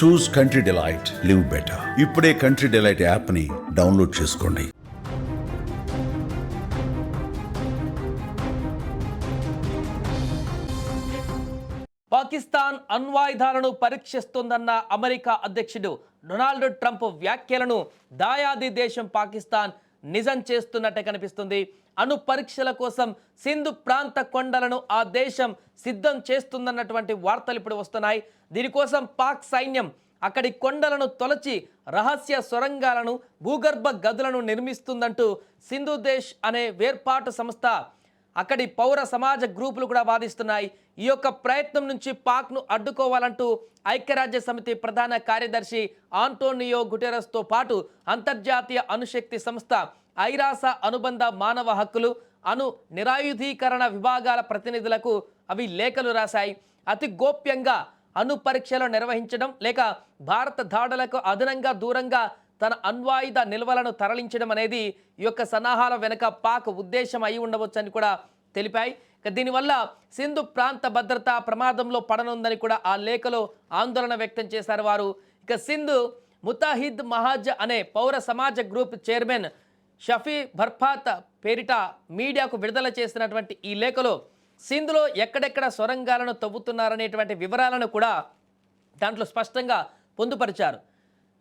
Choose country delight live better ఇప్పుడే country delight యాప్ని download చేసుకోండి. పాకిస్తాన్ అణ్వాయుధాలను పరీక్షిస్తోందన్న అమెరికా అధ్యక్షుడు డొనాల్డ్ ట్రంప్ వ్యాఖ్యలను దాయాది దేశం పాకిస్తాన్ నిజం చేస్తున్నట్టే కనిపిస్తుంది. అణు పరీక్షల కోసం సింధు ప్రాంత కొండలను ఆ దేశం సిద్ధం చేస్తుందన్నటువంటి వార్తలు ఇప్పుడు వస్తున్నాయి. దీనికోసం పాక్ సైన్యం అక్కడి కొండలను తొలచి రహస్య సొరంగాలను భూగర్భ గదులను నిర్మిస్తుందంటూ సింధు దేశ్ అనే వేర్పాటు సంస్థ అక్కడి పౌర సమాజ గ్రూపులు కూడా వాదిస్తున్నాయి. ఈ యొక్క ప్రయత్నం నుంచి పాక్ను అడ్డుకోవాలంటూ ఐక్యరాజ్య సమితి ప్రధాన కార్యదర్శి ఆంటోనియో గుటెరస్తో పాటు అంతర్జాతీయ అణుశక్తి సంస్థ ఐరాస అనుబంధ మానవ హక్కులు అను నిరాయుధీకరణ విభాగాల ప్రతినిధులకు అవి లేఖలు రాశాయి. అతి గోప్యంగా అణు పరీక్షలు నిర్వహించడం లేక భారత దాడులకు అదనంగా దూరంగా తన అణ్వాయుధ నిల్వలను తరలించడం అనేది ఈ యొక్క సన్నాహాల వెనుక పాక్ ఉద్దేశం అయి ఉండవచ్చని కూడా తెలిపాయి. ఇక దీనివల్ల సింధు ప్రాంత భద్రత ప్రమాదంలో పడనుందని కూడా ఆ లేఖలో ఆందోళన వ్యక్తం చేశారు వారు. ఇక సింధు ముతాహిద్ మహాజ్ అనే పౌర సమాజ గ్రూప్ చైర్మన్ షఫీ బర్ఫాత్ పేరిట మీడియాకు విడుదల చేసినటువంటి ఈ లేఖలో సింధులో ఎక్కడెక్కడ సొరంగాలను తవ్వుతున్నారనేటువంటి వివరాలను కూడా దాంట్లో స్పష్టంగా పొందుపరిచారు.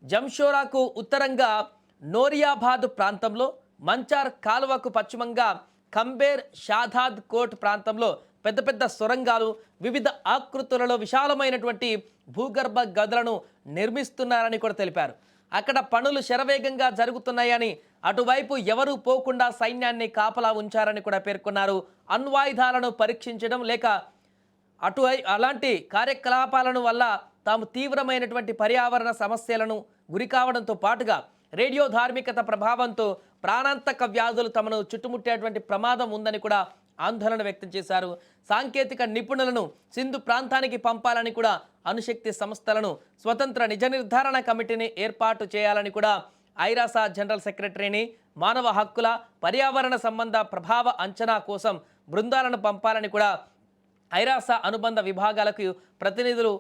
జంషోరాకు ఉత్తరంగా నోరియాబాద్ ప్రాంతంలో మంచార్ కాలువకు పశ్చిమంగా కంబేర్ షాదాద్ కోట్ ప్రాంతంలో పెద్ద పెద్ద సొరంగాలు వివిధ ఆకృతులలో విశాలమైనటువంటి భూగర్భ గదులను నిర్మిస్తున్నారని కూడా తెలిపారు. అక్కడ పనులు శరవేగంగా జరుగుతున్నాయని అటువైపు ఎవరూ పోకుండా సైన్యాన్ని కాపలా ఉంచారని కూడా పేర్కొన్నారు. అణ్వాయుధాలను పరీక్షించడం లేక అటు అలాంటి కార్యకలాపాలను వల్ల తాము తీవ్రమైనటువంటి పర్యావరణ సమస్యలను గురి కావడంతో పాటుగా రేడియో ధార్మికత ప్రభావంతో ప్రాణాంతక వ్యాధులు తమను చుట్టుముట్టేటువంటి ప్రమాదం ఉందని కూడా ఆందోళన వ్యక్తం చేశారు. సాంకేతిక నిపుణులను సింధు ప్రాంతానికి పంపాలని కూడా అణుశక్తి సంస్థలను స్వతంత్ర నిజ నిర్ధారణ కమిటీని ఏర్పాటు చేయాలని కూడా ఐరాసా జనరల్ సెక్రటరీని మానవ హక్కుల పర్యావరణ సంబంధ ప్రభావ అంచనా కోసం బృందాలను పంపాలని కూడా ఐరాసా అనుబంధ విభాగాలకు ప్రతినిధులు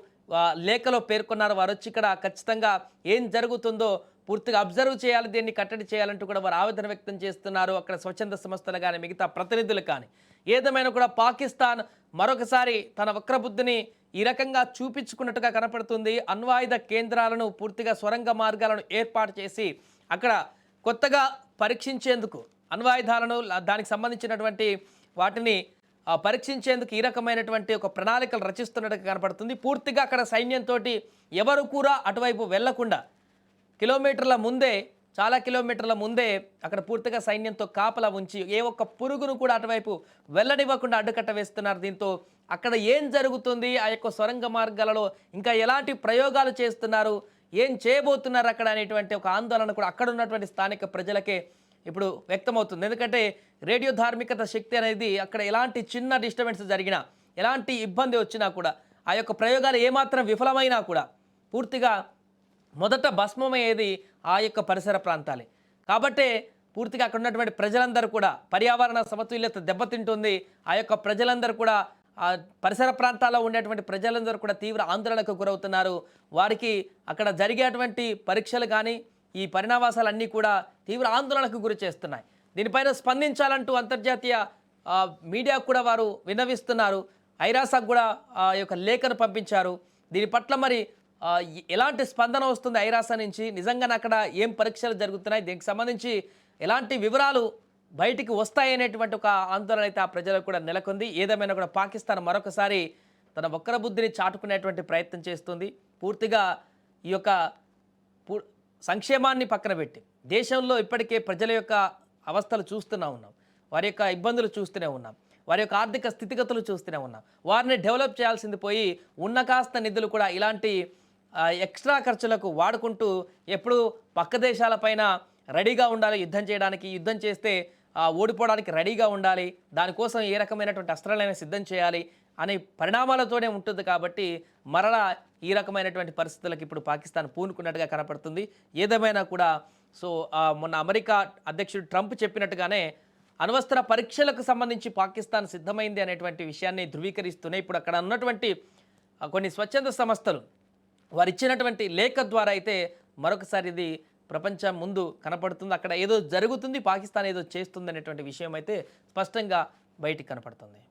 లేఖలో పేర్కొన్నారు. వారు వచ్చి ఇక్కడ ఖచ్చితంగా ఏం జరుగుతుందో పూర్తిగా అబ్జర్వ్ చేయాలి దీన్ని కట్టడి చేయాలంటూ కూడా వారు ఆవేదన వ్యక్తం చేస్తున్నారు. అక్కడ స్వచ్ఛంద సంస్థలు కానీ మిగతా ప్రతినిధులు కానీ. ఏదేమైనా కూడా పాకిస్తాన్ మరొకసారి తన వక్రబుద్ధిని ఈ రకంగా చూపించుకున్నట్టుగా కనపడుతుంది. అణ్వాయుధ కేంద్రాలను పూర్తిగా స్వరంగ మార్గాలను ఏర్పాటు చేసి అక్కడ కొత్తగా పరీక్షించేందుకు అణ్వాయుధాలను దానికి సంబంధించినటువంటి వాటిని పరీక్షించేందుకు ఈ రకమైనటువంటి ఒక ప్రణాళికలు రచిస్తున్నట్టుగా కనపడుతుంది. పూర్తిగా అక్కడ సైన్యంతో ఎవరు కూడా అటువైపు వెళ్ళకుండా కిలోమీటర్ల ముందే చాలా కిలోమీటర్ల ముందే అక్కడ పూర్తిగా సైన్యంతో కాపలా ఉంచి ఏ ఒక్క పురుగును కూడా అటువైపు వెళ్ళనివ్వకుండా అడ్డుకట్ట వేస్తున్నారు దీంతో అక్కడ ఏం జరుగుతుంది? ఆ యొక్క సొరంగ మార్గాలలో ఇంకా ఎలాంటి ప్రయోగాలు చేస్తున్నారు? ఏం చేయబోతున్నారు అక్కడ అనేటువంటి ఒక ఆందోళన కూడా అక్కడ ఉన్నటువంటి స్థానిక ప్రజలకే ఇప్పుడు వ్యక్తమవుతుంది. ఎందుకంటే రేడియో ధార్మికత శక్తి అనేది అక్కడ ఎలాంటి చిన్న డిస్టర్బెన్స్ జరిగినా ఎలాంటి ఇబ్బంది వచ్చినా కూడా ఆ యొక్క ప్రయోగాలు ఏమాత్రం విఫలమైనా కూడా పూర్తిగా మొదట భస్మమయ్యేది ఆ యొక్క పరిసర ప్రాంతాలే. కాబట్టే పూర్తిగా అక్కడ ఉన్నటువంటి ప్రజలందరూ కూడా పర్యావరణ సమతుల్యత దెబ్బతింటుంది. ఆ యొక్క ప్రజలందరూ కూడా పరిసర ప్రాంతాల్లో ఉండేటువంటి ప్రజలందరూ కూడా తీవ్ర ఆందోళనకు గురవుతున్నారు. వారికి అక్కడ జరిగేటువంటి పరీక్షలు కానీ ఈ పరిణామాసాలన్నీ కూడా తీవ్ర ఆందోళనకు గురి చేస్తున్నాయి. దీనిపైన స్పందించాలంటూ అంతర్జాతీయ మీడియా మీడియాకు కూడా వారు విన్నవిస్తున్నారు. ఐరాసాకు కూడా ఆ యొక్క లేఖను పంపించారు. దీని పట్ల మరి ఎలాంటి స్పందన వస్తుంది ఐరాసా నుంచి? నిజంగా అక్కడ ఏం పరీక్షలు జరుగుతున్నాయి? దీనికి సంబంధించి ఎలాంటి వివరాలు బయటికి వస్తాయనేటువంటి ఒక ఆందోళన అయితే ఆ ప్రజలకు కూడా నెలకొంది. ఏదేమైనా కూడా పాకిస్తాన్ మరొకసారి తన వక్ర బుద్ధిని చాటుకునేటువంటి ప్రయత్నం చేస్తుంది. పూర్తిగా ఈ యొక్క పూ- సంక్షేమాన్ని పక్కన పెట్టి దేశంలో ఇప్పటికే ప్రజల యొక్క అవస్థలు చూస్తూనే ఉన్నాం. వారి యొక్క ఇబ్బందులు చూస్తూనే ఉన్నాం. వారి యొక్క ఆర్థిక స్థితిగతులు చూస్తూనే ఉన్నాం. వారిని డెవలప్ చేయాల్సింది పోయి ఉన్న కాస్త నిధులు కూడా ఇలాంటి ఎక్స్ట్రా ఖర్చులకు వాడుకుంటూ ఎప్పుడు పక్క దేశాలపైన రెడీగా ఉండాలి. యుద్ధం చేయడానికి యుద్ధం చేస్తే ఓడిపోవడానికి రెడీగా ఉండాలి. దానికోసం ఏ రకమైనటువంటి అస్త్రాలైనా సిద్ధం చేయాలి అనే పరిణామాలతోనే ఉంటుంది కాబట్టి మరలా ఈ రకమైనటువంటి పరిస్థితులకు ఇప్పుడు పాకిస్తాన్ పూనుకున్నట్టుగా కనపడుతుంది. ఏదేమైనా కూడా సో మొన్న అమెరికా అధ్యక్షుడు ట్రంప్ చెప్పినట్టుగానే అణ్వస్త్ర పరీక్షలకు సంబంధించి పాకిస్తాన్ సిద్ధమైంది అనేటువంటి విషయాన్ని ధృవీకరిస్తూనే ఇప్పుడు అక్కడ ఉన్నటువంటి కొన్ని స్వచ్ఛంద సంస్థలు వారు ఇచ్చినటువంటి లేఖ ద్వారా అయితే మరొకసారి ఇది ప్రపంచం ముందు కనపడుతుంది. అక్కడ ఏదో జరుగుతుంది పాకిస్తాన్ ఏదో చేస్తుంది అనేటువంటి విషయం అయితే స్పష్టంగా బయటికి కనపడుతుంది.